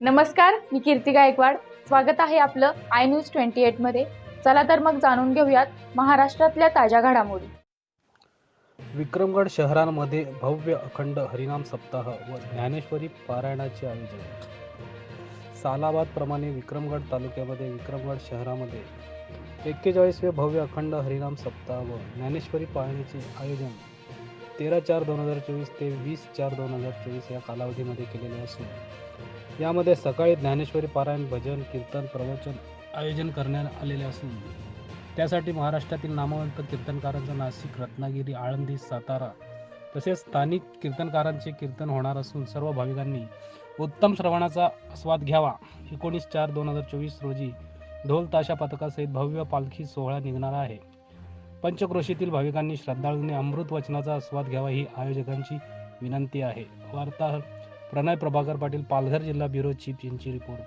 नमस्कार मी कीर्ती गायकवाड. स्वागत आहे आपलं आय न्यूज ट्वेंटी एटमध्ये चला तर मग जाणून घेऊयात महाराष्ट्रातल्या ताज्या घडामोडी. विक्रमगड शहरांमध्ये भव्य अखंड हरिनाम सप्ताह व ज्ञानेश्वरी पारायणाचे आयोजन. सालाबादप्रमाणे विक्रमगड तालुक्यामध्ये विक्रमगड शहरामध्ये एक्केचाळीसवे भव्य अखंड हरिनाम सप्ताह व ज्ञानेश्वरी पारायणाचे आयोजन तेरा चार दोन हजार चोवीस ते वीस चार दोन हजार चोवीस या कालावधीमध्ये केलेले असून यामध्ये सकाळी ज्ञानेश्वरी पारायण भजन कीर्तन प्रवचन आयोजन करण्यात आलेले असून त्यासाठी महाराष्ट्रातील नामवंत कीर्तनकारांचं नाशिक रत्नागिरी आळंदी सातारा तसेच स्थानिक कीर्तनकारांचे कीर्तन होणार असून सर्व भाविकांनी उत्तम श्रवणाचा आस्वाद घ्यावा. एकोणीस चार दोन हजार चोवीस रोजी ढोल ताशा पथकासहित भव्य पालखी सोहळा निघणार आहे. पंचक्रोशीतील भाविकांनी श्रद्धाळूंनी अमृत वचनाचा आस्वाद घ्यावा ही आयोजकांची विनंती आहे. वार्ताहर प्रणय प्रभाकर पाटील पालघर जिल्हा ब्युरो चीफ यांची रिपोर्ट.